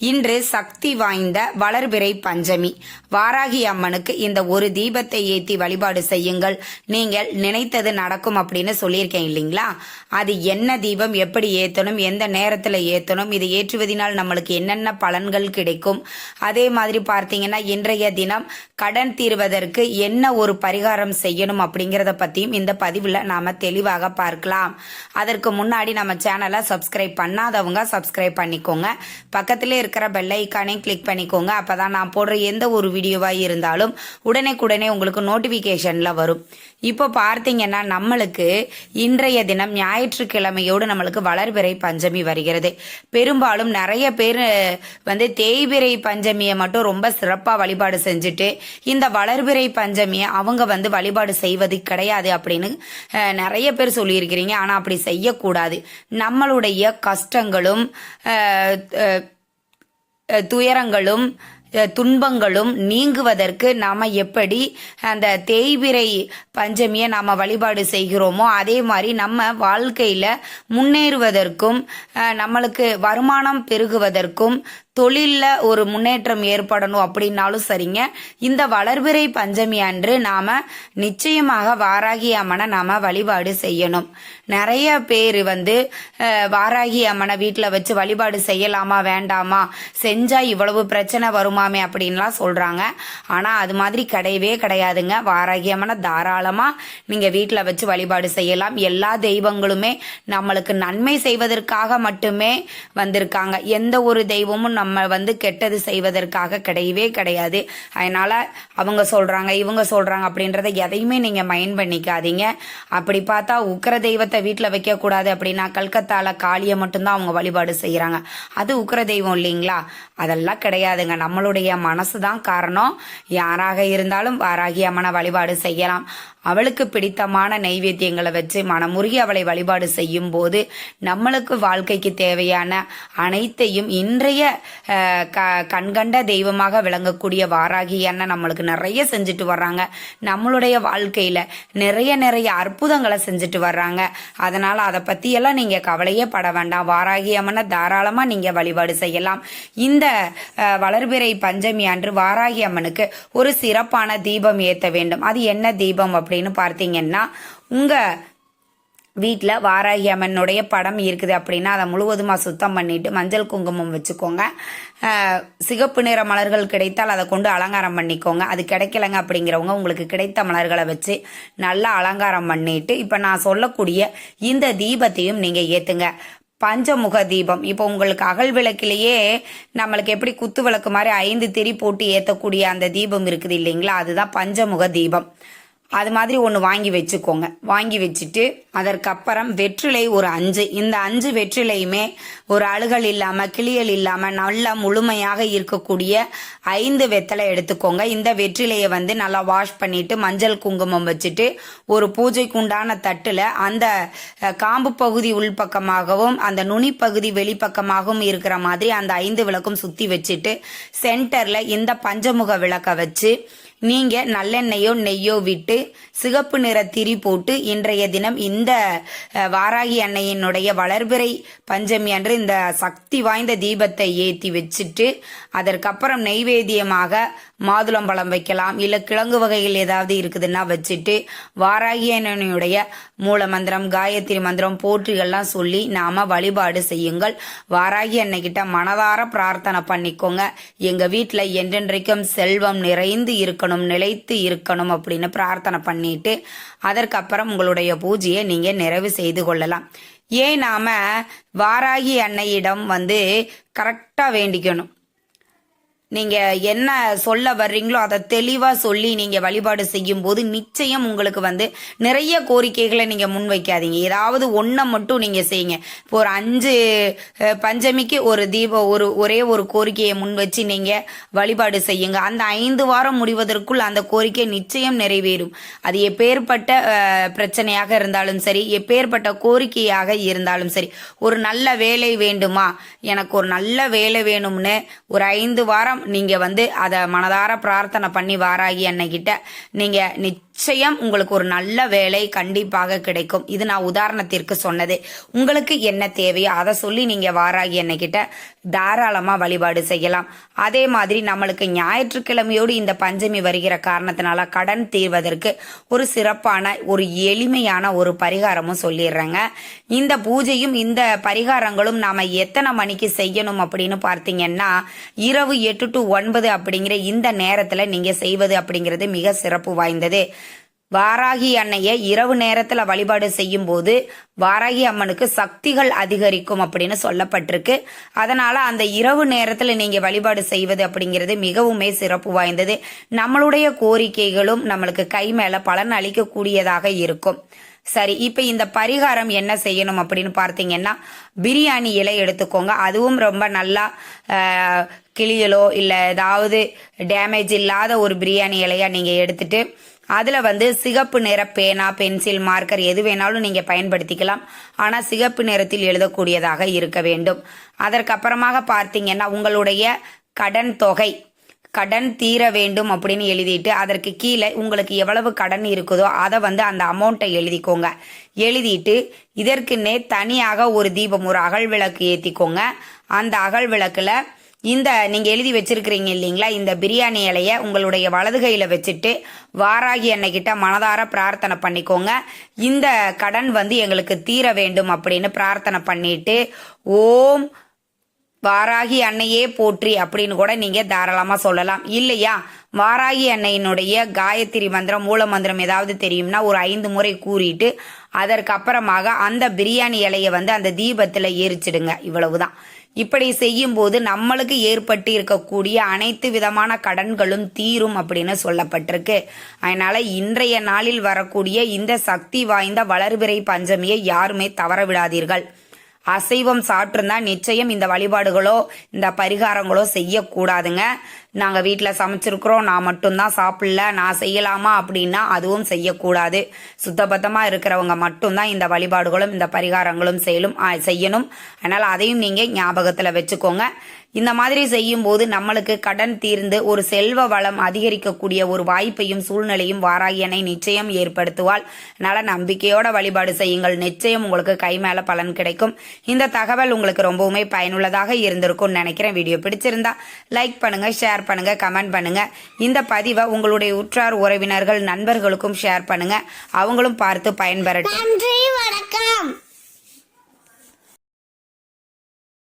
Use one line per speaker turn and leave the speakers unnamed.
இன்று சக்தி வாய்ந்த வளர்பிறை பஞ்சமி. வாராகி அம்மனுக்கு இந்த ஒரு தீபத்தை ஏற்றி வழிபாடு செய்யுங்கள். நீங்கள் நினைத்தது நடக்கும் அப்படின்னு சொல்லியிருக்கேன் இல்லைங்களா? அது என்ன தீபம் எப்படி ஏற்றணும் எந்த நேரத்தில் ஏற்றணும் இது ஏற்றுவதனால் நம்மளுக்கு என்னென்ன பலன்கள் கிடைக்கும்? அதே மாதிரி பார்த்தீங்கன்னா இன்றைய தினம் கடன் தீர்வதற்கு என்ன ஒரு பரிகாரம் செய்யணும் அப்படிங்கிறத பற்றியும் இந்த பதிவில் நாம் தெளிவாக பார்க்கலாம். அதற்கு முன்னாடி நம்ம சேனலை சப்ஸ்கிரைப் பண்ணாதவங்க சப்ஸ்கிரைப் பண்ணிக்கோங்க. பக்கத்திலே இருக்கிற பெல் ஐக்கானே கிளிக் பண்ணிக்கோங்க. அப்பதான் நான் போடுற எந்த ஒரு வீடியோவாக இருந்தாலும் உடனே உங்களுக்கு நோட்டிஃபிகேஷனில் வரும். இப்போ பார்த்தீங்கன்னா நம்மளுக்கு இன்றைய தினம் ஞாயிற்றுக்கிழமையோடு நம்மளுக்கு வளர்பிறை பஞ்சமி வருகிறது. பெரும்பாலும் நிறைய பேர் வந்து தேய்பிறை பஞ்சமியை மட்டும் ரொம்ப சிறப்பாக வழிபாடு செஞ்சுட்டு இந்த வளர்பிறை பஞ்சமியை அவங்க வந்து வழிபாடு செய்வது கிடையாது அப்படின்னு நிறைய பேர் சொல்லியிருக்கிறீங்க. ஆனால் அப்படி செய்யக்கூடாது. நம்மளுடைய கஷ்டங்களும் துயரங்களும் துன்பங்களும் நீங்குவதற்கு நாம எப்படி அந்த தேய்பிரை பஞ்சமியை நாம வழிபாடு செய்கிறோமோ அதே மாதிரி நம்ம வாழ்க்கையில முன்னேறுவதற்கும் நம்மளுக்கு வருமானம் பெருகுவதற்கும் தொழிலில் ஒரு முன்னேற்றம் ஏற்படணும் அப்படின்னாலும் சரிங்க. இந்த வளர்பிறை பஞ்சமி அன்று நாம நிச்சயமாக வாராகி அம்மனை நாம வழிபாடு செய்யணும். நிறைய பேர் வந்து வாராகி அம்மனை வீட்டில் வச்சு வழிபாடு செய்யலாமா வேண்டாமா செஞ்சால் இவ்வளவு பிரச்சனை வருமாமே அப்படின்லாம் சொல்கிறாங்க ஆனால் அது மாதிரி கிடையவே கிடையாதுங்க. வாராகி அம்மனை தாராளமாக நீங்கள் வீட்டில் வச்சு வழிபாடு செய்யலாம். எல்லா தெய்வங்களுமே நம்மளுக்கு நன்மை செய்வதற்காக மட்டுமே வந்திருக்காங்க. எந்த ஒரு தெய்வமும் நம்ம வந்து கெட்டது செய்வதற்காக கிடையவே கிடையாது. அதனால அவங்க சொல்றாங்க இவங்க சொல்றாங்க அப்படின்றத எதையுமே நீங்க மைண்ட் பண்ணிக்காதீங்க. அப்படி பார்த்தா உக்கிர தெய்வத்தை வீட்டில் வைக்க கூடாது அப்படின்னா கல்கத்தால காளியை மட்டும்தான் அவங்க வழிபாடு செய்யறாங்க. அது உக்கிர தெய்வம் இல்லைங்களா? அதெல்லாம் கிடையாதுங்க. நம்மளுடைய மனசு தான் காரணம். யாராக இருந்தாலும் வாராகி அம்மனை வழிபாடு செய்யலாம். அவளுக்கு பிடித்தமான நைவேத்தியங்களை வச்சு மனமுருகி அவளை வழிபாடு செய்யும் போது நம்மளுக்கு வாழ்க்கைக்கு தேவையான அனைத்தையும் இன்றைய க- கண்கண்ட தெய்வமாக விளங்கக்கூடிய வாராகி அண்ணன் நம்மளுக்கு நிறைய செஞ்சுட்டு வர்றாங்க. நம்மளுடைய வாழ்க்கையில நிறைய நிறைய அற்புதங்களை செஞ்சுட்டு வர்றாங்க. அதனால அதை பற்றியெல்லாம் நீங்க கவலையே பட வேண்டாம். வாராகி அம்மனை தாராளமா நீங்க வழிபாடு செய்யலாம். இந்த வளர்பிறை பஞ்சமி அன்று வாராகி அம்மனுக்கு ஒரு சிறப்பான தீபம் ஏற்ற வேண்டும். அது என்ன தீபம் அப்படின்னு பார்த்தீங்கன்னா உங்கள் வீட்டில் வாராகி அம்மனுடைய படம் இருக்குது அப்படின்னா அதை முழுவதுமாக சுத்தம் பண்ணிவிட்டு மஞ்சள் குங்குமம் வச்சுக்கோங்க. சிகப்பு நிற மலர்கள் கிடைத்தால் அதை கொண்டு அலங்காரம் பண்ணிக்கோங்க. அது கிடைக்கலங்க அப்படிங்கிறவங்க உங்களுக்கு கிடைத்த மலர்களை வச்சு நல்லா அலங்காரம் பண்ணிட்டு இப்போ நான் சொல்லக்கூடிய இந்த தீபத்தையும் நீங்கள் ஏற்றுங்க பஞ்சமுக தீபம். இப்போ உங்களுக்கு அகல் விளக்கிலேயே நம்மளுக்கு எப்படி குத்து விளக்கு மாதிரி ஐந்து திரி போட்டு ஏற்றக்கூடிய அந்த தீபம் இருக்குது இல்லைங்களா? அதுதான் பஞ்சமுக தீபம். அது மாதிரி ஒன்று வாங்கி வச்சுக்கோங்க. வாங்கி வச்சுட்டு அதற்கப்புறம் வெற்றிலை ஒரு அஞ்சு. இந்த அஞ்சு வெற்றிலையுமே ஒரு அழுகல் இல்லாமல் கிளியல் இல்லாமல் நல்லா முழுமையாக இருக்கக்கூடிய ஐந்து வெத்தலை எடுத்துக்கோங்க. இந்த வெற்றிலையை வந்து நல்லா வாஷ் பண்ணிட்டு மஞ்சள் குங்குமம் வச்சுட்டு ஒரு பூஜைக்குண்டான தட்டில் அந்த காம்பு பகுதி உள்பக்கமாகவும் அந்த நுனி பகுதி வெளிப்பக்கமாகவும் இருக்கிற மாதிரி அந்த ஐந்து விளக்கும் சுற்றி வச்சுட்டு சென்டரில் இந்த பஞ்சமுக விளக்கை வச்சு நீங்க நல்லெண்ணெயோ நெய்யோ விட்டு சிகப்பு நிற திரி போட்டு இன்றைய தினம் இந்த வாராகி அன்னையினுடைய வளர்பிறை பஞ்சமி அன்று இந்த சக்தி வாய்ந்த தீபத்தை ஏத்தி வச்சுட்டு அதற்கப்புறம் நெய்வேத்தியமாக மாதுளம்பழம் வைக்கலாம். இல்ல கிழங்கு வகைகள் ஏதாவது இருக்குதுன்னா வச்சுட்டு வாராகி அன்னையுடைய மூல மந்திரம் காயத்ரி மந்திரம் போற்றிகள்லாம் சொல்லி நாம வழிபாடு செய்யுங்கள். வாராகி அன்னைக்கிட்ட மனதார பிரார்த்தனை பண்ணிக்கோங்க. எங்க வீட்டுல என்றென்றைக்கும் செல்வம் நிறைந்து இருக்கணும் நிலைத்து இருக்கணும் அப்படின்னு பிரார்த்தனை பண்ணிட்டு அதற்கப்புறம் உங்களுடைய பூஜையை நீங்க நிறைவு செய்து கொள்ளலாம். ஏன் நாம வாராகி அன்னையிடம் வந்து கரெக்டா வேண்டிக்கணும். நீங்க என்ன சொல்ல வர்றீங்களோ அதை தெளிவா சொல்லி நீங்க வழிபாடு செய்யும் போது நிச்சயம் உங்களுக்கு வந்து நிறைய கோரிக்கைகளை நீங்க முன்வைக்காதீங்க. ஏதாவது ஒன்றை மட்டும் நீங்க செய்யுங்க. இப்போ ஒரு அஞ்சு பஞ்சமிக்கு ஒரு தீபம் ஒரு ஒரே ஒரு கோரிக்கையை முன் வச்சு நீங்க வழிபாடு செய்யுங்க. அந்த ஐந்து வாரம் முடிவதற்குள் அந்த கோரிக்கை நிச்சயம் நிறைவேறும். அது எப்பேற்பட்ட பிரச்சனையாக இருந்தாலும் சரி எப்பேற்பட்ட கோரிக்கையாக இருந்தாலும் சரி ஒரு நல்ல வேலை வேண்டுமா? எனக்கு ஒரு நல்ல வேலை வேணும்னு ஒரு ஐந்து வாரம் நீங்க வந்து அதை மனதார பிரார்த்தனை பண்ணி வாராகி அன்னைக்கிட்ட நீங்க நி- நிச்சயம் உங்களுக்கு ஒரு நல்ல வேலை கண்டிப்பாக கிடைக்கும். இது நான் உதாரணத்திற்கு சொன்னது. உங்களுக்கு என்ன தேவையோ அதை சொல்லி நீங்க வாராகி என்கிட்ட தாராளமா வழிபாடு செய்யலாம். அதே மாதிரி நம்மளுக்கு ஞாயிற்றுக்கிழமையோடு இந்த பஞ்சமி வருகிற காரணத்தினால கடன் தீர்வதற்கு ஒரு சிறப்பான ஒரு எளிமையான ஒரு பரிகாரமும் சொல்லிடுறேங்க. இந்த பூஜையும் இந்த பரிகாரங்களும் நாம எத்தனை மணிக்கு செய்யணும் அப்படின்னு பார்த்தீங்கன்னா இரவு எட்டு டு ஒன்பது அப்படிங்கிற இந்த நேரத்துல நீங்க செய்வது அப்படிங்கிறது மிக சிறப்பு வாய்ந்தது. வாராகி அன்னையை இரவு நேரத்துல வழிபாடு செய்யும் போது வாராகி அம்மனுக்கு சக்திகள் அதிகரிக்கும் அப்படின்னு சொல்லப்பட்டிருக்கு. அதனால அந்த இரவு நேரத்துல நீங்க வழிபாடு செய்வது அப்படிங்கிறது மிகவுமே சிறப்பு வாய்ந்தது. நம்மளுடைய கோரிக்கைகளும் நம்மளுக்கு கை மேல பலன் அளிக்கக்கூடியதாக இருக்கும். சரி இப்ப இந்த பரிகாரம் என்ன செய்யணும் அப்படின்னு பார்த்தீங்கன்னா பிரியாணி இலை எடுத்துக்கோங்க. அதுவும் ரொம்ப நல்லா கிளியலோ இல்லை ஏதாவது டேமேஜ் இல்லாத ஒரு பிரியாணி இலையா நீங்க எடுத்துட்டு அதில் வந்து சிகப்பு நிற பேனா பென்சில் மார்க்கர் எது வேணாலும் நீங்கள் பயன்படுத்திக்கலாம். ஆனால் சிகப்பு நிறத்தில் எழுதக்கூடியதாக இருக்க வேண்டும். அதற்கப்புறமாக பார்த்தீங்கன்னா உங்களுடைய கடன் தொகை கடன் தீர வேண்டும் அப்படின்னு எழுதிட்டு அதற்கு கீழே உங்களுக்கு எவ்வளவு கடன் இருக்குதோ அதை வந்து அந்த அமௌண்ட்டை எழுதிக்கோங்க. எழுதிட்டு இதற்குன்னே தனியாக ஒரு தீபம் ஒரு அகல் விளக்கு ஏற்றிக்கோங்க அந்த அகல் விளக்கில் இந்த நீங்க எழுதி வச்சிருக்கிறீங்க இல்லைங்களா? இந்த பிரியாணி இலைய உங்களுடைய வலது கையில வச்சுட்டு வாராகி அன்னைக்கிட்ட மனதார பிரார்த்தனை பண்ணிக்கோங்க. இந்த கடன் வந்து எங்களுக்கு தீர வேண்டும் அப்படின்னு பிரார்த்தனை பண்ணிட்டு ஓம் வாராகி அன்னையே போற்றி அப்படின்னு கூட நீங்க தாராளமா சொல்லலாம். இல்லையா? வாராகி அன்னையினுடைய காயத்ரி மந்திரம் மூல மந்திரம் ஏதாவது தெரியும்னா ஒரு ஐந்து முறை கூறிட்டு அதற்கப்புறமாக அந்த பிரியாணி இலையை வந்து அந்த தீபத்துல எரிச்சிடுங்க. இவ்வளவுதான். இப்படி செய்யும் போது நம்மளுக்கு ஏற்பட்டு இருக்கக்கூடிய அனைத்து விதமான கடன்களும் தீரும் அப்படின்னு சொல்லப்பட்டிருக்கு. அதனால இன்றைய நாளில் வரக்கூடிய இந்த சக்தி வாய்ந்த வளர்பிறை பஞ்சமியை யாருமே தவற விடாதீர்கள் அசைவம் சாப்பிட்டிருந்தா நிச்சயம் இந்த வழிபாடுகளோ இந்த பரிகாரங்களோ செய்யக்கூடாதுங்க. நாங்கள் வீட்டில் சமைச்சிருக்கிறோம் நான் மட்டும்தான் சாப்பிடல நான் செய்யலாமா அப்படின்னா அதுவும் செய்யக்கூடாது. சுத்தபத்தமாக இருக்கிறவங்க மட்டும்தான் இந்த வழிபாடுகளும் இந்த பரிகாரங்களும் செய்யலும் செய்யணும். அதனால் அதையும் நீங்கள் ஞாபகத்தில் வச்சுக்கோங்க. இந்த மாதிரி செய்யும்போது நம்மளுக்கு கடன் தீர்ந்து ஒரு செல்வ வளம் அதிகரிக்கக்கூடிய ஒரு வாய்ப்பையும் சூழ்நிலையும் வாராகியனை நிச்சயம் ஏற்படுத்துவாள். அதனால் நம்பிக்கையோட வழிபாடு செய்யுங்கள். நிச்சயம் உங்களுக்கு கை மேலே பலன் கிடைக்கும். இந்த தகவல் உங்களுக்கு ரொம்பவுமே பயனுள்ளதாக இருந்திருக்கும்னு நினைக்கிறேன். வீடியோ பிடிச்சிருந்தா லைக் பண்ணுங்கள் ஷேர் பண்ணுங்க கமெண்ட் பண்ணுங்க. இந்த பதிவை உங்களுடைய உற்றார் உறவினர்கள் நண்பர்களுக்கும் ஷேர் பண்ணுங்க. அவங்களும் பார்த்து பயன்பெறட்டும்.
நன்றி வணக்கம்.